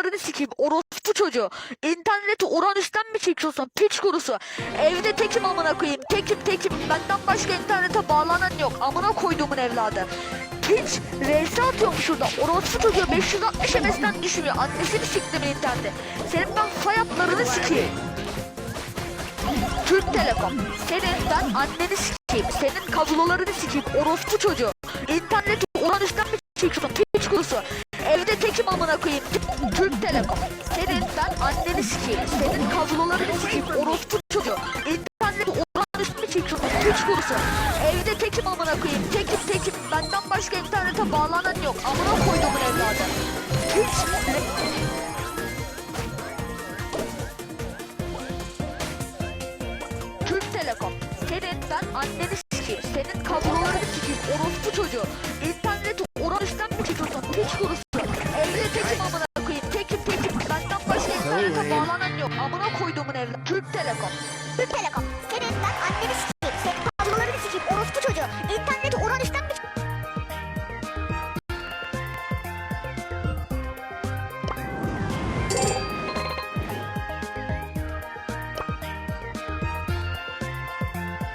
kablolarını sikeyim. Orospu çocuğu. İnterneti Uranüs'ten mi çekiyorsun? Piç kurusu. Evde tekim amına koyayım. Tekim tekim. Benden başka internete bağlanan yok. Amına koyduğumun evladı. Piç. RS atıyormuş şurada. Orospu çocuğu 560 MS'den düşmüyor. Annesini siktim internette. Senin ben fay hatlarını sikeyim. Türk Telekom. Senin ben anneni sikeyim. Senin kablolarını sikeyim. Orospu çocuğu. İnterneti Uranüs'ten mi çekiyorsun? Piç kurusu. Evde tekim amına koyayım. Telekom. Senin ben anneni sikeyim. Senin kablolarını sikeyim. Orospu çocuğu. İnterneti Uranüs'ten mi çekiyorsun? Piç kurusu. Evde tekim amına koyayım. Tekim tekim. Benden başka internete bağlanan yok. Amına koyduğumun evladı. Piç. Türk Telekom. Senin ben anneni sikeyim. Senin kablolarını sikeyim. Orospu çocuğu. İnterneti Uranüs'ten mi çekiyorsun? Hiç kurusu. Evde tekim amına internete bağlanan yok. Amına koyduğumun evladı. Türk Telekom. Türk Telekom. Senin ben anneni s-